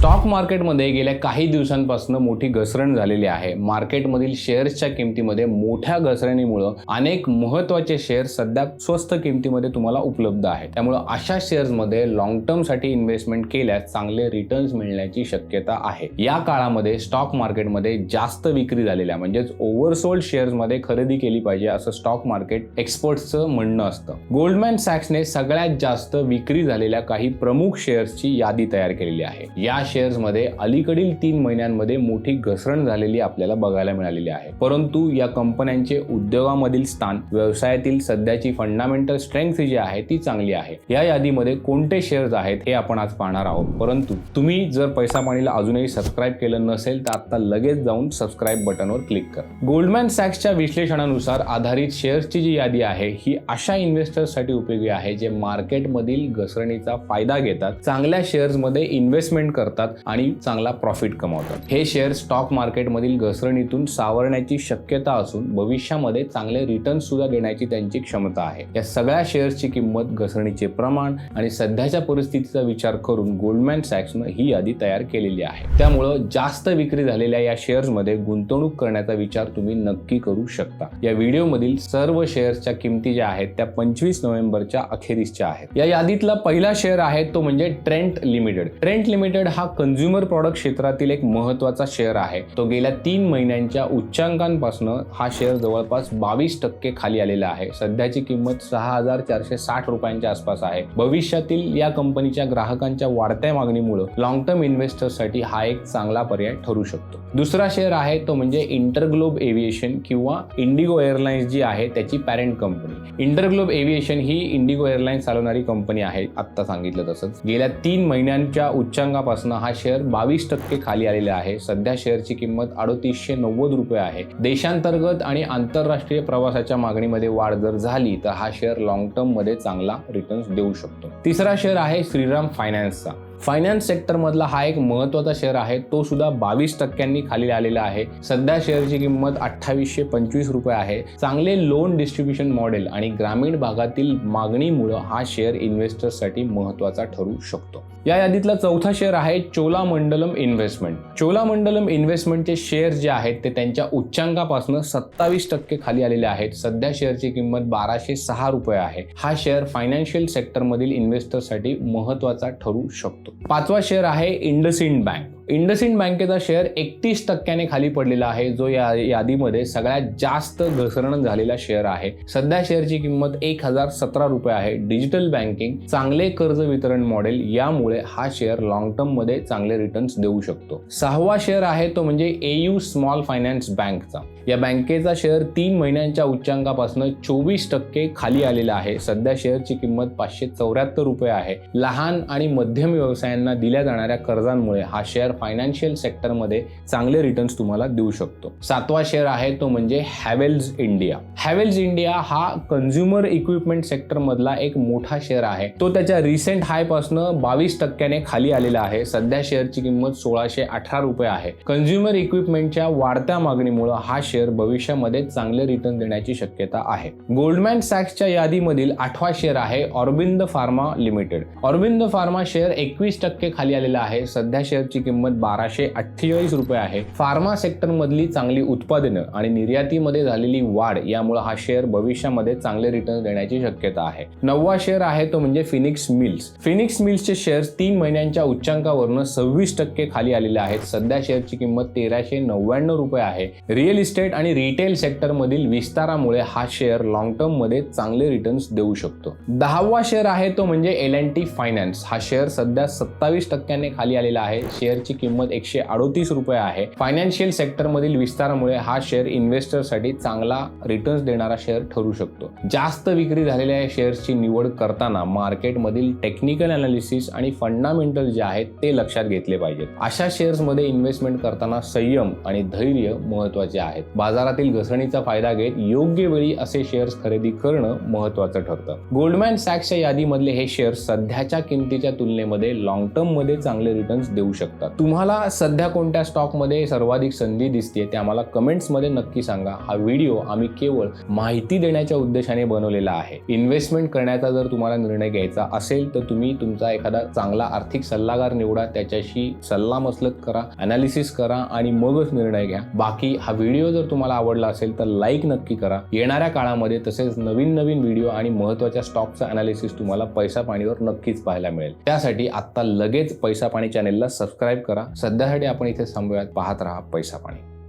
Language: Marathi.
स्टॉक मार्केटमध्ये गेल्या काही दिवसांपासून मोठी घसरण झालेली आहे. मार्केटमधील शेअर्सच्या किमतीमध्ये मोठ्या घसरणीमुळं अनेक महत्त्वाचे शेअर सध्या स्वस्त किमतीमध्ये तुम्हाला उपलब्ध आहेत. त्यामुळं अशा शेअर्समध्ये लॉंग टर्मसाठी इन्व्हेस्टमेंट केल्यास चांगले रिटर्न्स मिळण्याची शक्यता आहे. या काळामध्ये स्टॉक मार्केटमध्ये जास्त विक्री झालेल्या म्हणजेच ओव्हरसोल्ड शेअर्समध्ये खरेदी केली पाहिजे असं स्टॉक मार्केट एक्सपर्ट्सचं म्हणणं असतं. गोल्डमॅन सॅक्सने सगळ्यात जास्त विक्री झालेल्या काही प्रमुख शेअर्सची यादी तयार केलेली आहे. या शेअर्समध्ये अलीकडील तीन महिन्यांमध्ये मोठी घसरण झालेली आपल्याला बघायला मिळालेली आहे. परंतु या कंपन्यांचे उद्योगामधील स्थान व्यवसायातील सध्याची फंडामेंटल स्ट्रेंथ जी आहे ती चांगली आहे. या यादीमध्ये कोणते शेअर्स आहेत हे आपण आज पाहणार आहोत. परंतु तुम्ही जर पैसा पाणीला अजूनही सबस्क्राईब केलं नसेल तर आता लगेच जाऊन सबस्क्राईब बटनवर क्लिक करा. गोल्डमॅन सॅक्सच्या विश्लेषणानुसार आधारित शेअर्सची जी यादी आहे ही अशा इन्व्हेस्टर्ससाठी उपयोगी आहे जे मार्केटमधील घसरणीचा फायदा घेतात. चांगल्या शेअर्समध्ये इन्व्हेस्टमेंट करतात. आणि चांगला प्रॉफिट कमावतात. हे शेअर स्टॉक मार्केटमधील घसरणीतून सावरण्याची शक्यता असून भविष्यामध्ये चांगले रिटर्न सुद्धा देण्याची त्यांची क्षमता आहे. या सगळ्या शेअर्सची किंमत घसरणीचे प्रमाण आणि सध्याच्या परिस्थितीचा विचार करून गोल्डमॅन सॅक्सनं ही यादी तयार केलेली आहे. त्यामुळं जास्त विक्री झालेल्या या शेअर्समध्ये गुंतवणूक करण्याचा विचार तुम्ही नक्की करू शकता. या व्हिडिओमधील सर्व शेअर्सच्या किमती ज्या आहेत त्या पंचवीस नोव्हेंबरच्या अखेरीसच्या आहेत. या यादीतला पहिला शेअर आहे तो म्हणजे ट्रेंट लिमिटेड ट्रेंट लिमिटेड हा कन्झ्युमर प्रॉडक्ट क्षेत्रातील एक महत्त्वाचा शेअर आहे. तो गेल्या तीन महिन्यांच्या उच्चांकांपासून हा शेअर जवळपास बावीस टक्के खाली आलेला आहे. सध्याची किंमत सहा हजार चारशे साठ रुपयांच्या आसपास आहे. भविष्यातील या कंपनीच्या ग्राहकांच्या वाढत्या मागणीमुळे लॉंग टर्म इन्व्हेस्टर्ससाठी हा एक चांगला पर्याय ठरू शकतो. दुसरा शेअर आहे तो म्हणजे इंटरग्लोब एव्हिएशन किंवा इंडिगो एअरलाइन्स जी आहे त्याची पॅरेंट कंपनी इंटरग्लोब एव्हिएशन ही इंडिगो एअरलाइन्स चालवणारी कंपनी आहे आत्ता सांगितलं तसंच. गेल्या तीन महिन्यांच्या उच्चांकापासून हा शेअर बावीस टक्के खाली आलेला आहे. सध्या शेअरची किंमत अडोतीसशे नव्वद रुपये आहे. देशांतर्गत आणि आंतरराष्ट्रीय प्रवासाच्या मागणीमध्ये वाढ जर झाली तर हा शेअर लॉंग टर्ममध्ये चांगला रिटर्न्स देऊ शकतो. तिसरा शेअर आहे श्रीराम फायनान्सचा फायनान्स सेक्टरमधला हा एक महत्त्वाचा शेअर आहे. तो सुद्धा बावीस टक्क्यांनी खाली आलेला आहे. सध्या शेअरची किंमत अठ्ठावीसशे पंचवीस रुपये आहे. चांगले लोन डिस्ट्रीब्युशन मॉडेल आणि ग्रामीण भागातील मागणीमुळं हा शेअर इन्व्हेस्टर्ससाठी महत्त्वाचा ठरू शकतो. या यादीतला चौथा शेअर आहे चोलामंडलम इन्व्हेस्टमेंट चोलामंडलम इन्व्हेस्टमेंटचे शेअर जे आहेत ते त्यांच्या उच्चांकापासून सत्तावीस टक्के खाली आलेले आहेत. सध्या शेअरची किंमत बाराशे सहा रुपये आहे. हा शेअर फायनान्शियल सेक्टरमधील इन्व्हेस्टरसाठी महत्त्वाचा ठरू शकतो. पाचवा शेअर आहे इंडसिंड बँक इंडसिंड बँकेचा शेअर एकतीस टक्क्याने खाली पडलेला आहे. जो या यादीमध्ये सगळ्यात जास्त घसरण झालेला शेअर आहे. सध्या शेअरची किंमत एक हजार सतरा रुपये आहे. डिजिटल बँकिंग चांगले कर्ज वितरण मॉडेल यामुळे हा शेअर लॉंग टर्ममध्ये चांगले रिटर्न्स देऊ शकतो. सहावा शेअर आहे तो म्हणजे एयू स्मॉल फायनान्स बँकचा. या बँकेचा शेअर तीन महिन्यांच्या उच्चांकापासून चोवीस टक्के खाली आलेला आहे. सध्या शेअरची किंमत पाचशे चौऱ्याहत्तर रुपये आहे. लहान आणि मध्यम व्यवसायांना दिल्या जाणाऱ्या कर्जांमुळे हा शेअर फायनान्शियल सेक्टरमध्ये चांगले रिटर्न्स तुम्हाला देऊ शकतो. सातवा शेअर आहे तो म्हणजे हॅवेल्स इंडिया हॅवेल्स इंडिया हा कन्झ्युमर इक्विपमेंट सेक्टरमधला एक मोठा शेअर आहे. तो त्याच्या रिसेंट हायपासून बावीस टक्क्याने खाली आलेला आहे. सध्या शेअरची किंमत सोळाशे अठरा रुपये आहे. कन्झ्युमर इक्विपमेंटच्या वाढत्या मागणीमुळे हा शेअर भविष्यामध्ये चांगले रिटर्न देण्याची शक्यता आहे. गोल्डमॅन सॅक्सच्या यादीमधील आठवा शेअर आहे Aurobindo pharma limited Aurobindo pharma share एकवीस टक्के खाली आलेला आहे. सध्या शेअरची किंमत बाराशे अठ्ठेचाळीस रुपये आहे. फार्मा सेक्टर मधली चांगली उत्पादनं आणि निर्यातीमध्ये झालेली वाढ यामुळे हा शेअर भविष्यामध्ये चांगले रिटर्न देण्याची शक्यता आहे. नववा शेअर आहे तो म्हणजे फिनिक्स मिल्स फिनिक्स मिल्सचे शेअर तीन महिन्यांच्या उच्चांकावरून सव्वीस टक्के खाली आलेले आहेत. सध्या शेअरची किंमत तेराशे नव्याण्णव रुपये आहे. रिअल इस्टेट आणि रिटेल सेक्टर मधील विस्तारामुळे हा शेअर लॉंग टर्ममध्ये चांगले रिटर्न्स देऊ शकतो. दहावा शेअर आहे तो म्हणजे एल अँड टी फायनान्स हा शेअर सध्या सत्तावीस टक्क्याने खाली आलेला आहे. शेअरची किंमत एकशे अडोतीस रुपये आहे. फायनान्शियल सेक्टर मधील विस्तारामुळे हा शेअर इन्व्हेस्टरसाठी चांगला रिटर्न्स देणारा शेअर ठरू शकतो. जास्त विक्री झालेल्या शेअर्सची निवड करताना मार्केटमधील टेक्निकल अनालिसिस आणि फंडामेंटल जे आहेत ते लक्षात घेतले पाहिजेत. अशा शेअर्समध्ये इन्व्हेस्टमेंट करताना संयम आणि धैर्य महत्त्वाचे आहेत. बाजारातील घसरणीचा फायदा घेत योग्य वेळी असे शेअर्स खरेदी करणं महत्वाचं ठरतं. गोल्डमॅन सॅक्सच्या यादीमधले हे शेअर्स सध्याच्या किमतीच्या तुलनेमध्ये लॉंग टर्ममध्ये चांगले रिटर्न्स देऊ शकतात. तुम्हाला सध्या कोणत्या स्टॉकमध्ये सर्वाधिक संधी दिसते ते आम्हाला कमेंट्समध्ये नक्की सांगा. हा व्हिडिओ आम्ही केवळ माहिती देण्याच्या उद्देशाने बनवलेला आहे. इन्व्हेस्टमेंट करण्याचा जर तुम्हाला निर्णय घ्यायचा असेल तर तुम्ही तुमचा एखादा चांगला आर्थिक सल्लागार निवडा त्याच्याशी सल्लामसलत करा अनालिसिस करा आणि मगच निर्णय घ्या. बाकी हा व्हिडिओ जर तुम्हाला आवडला असेल तर लाईक नक्की करा. येणाऱ्या काळामध्ये तसेच नवीन नवीन व्हिडिओ आणि महत्त्वाच्या स्टॉकचा अनालिसिस तुम्हाला पैसा पाणीवर नक्कीच पाहायला मिळेल. त्यासाठी आत्ता लगेच पैसा पाणी चॅनेलला सबस्क्राईब करा. सध्यासाठी आपण इथे थांबूयात. पाहत राहा पैसा पाणी.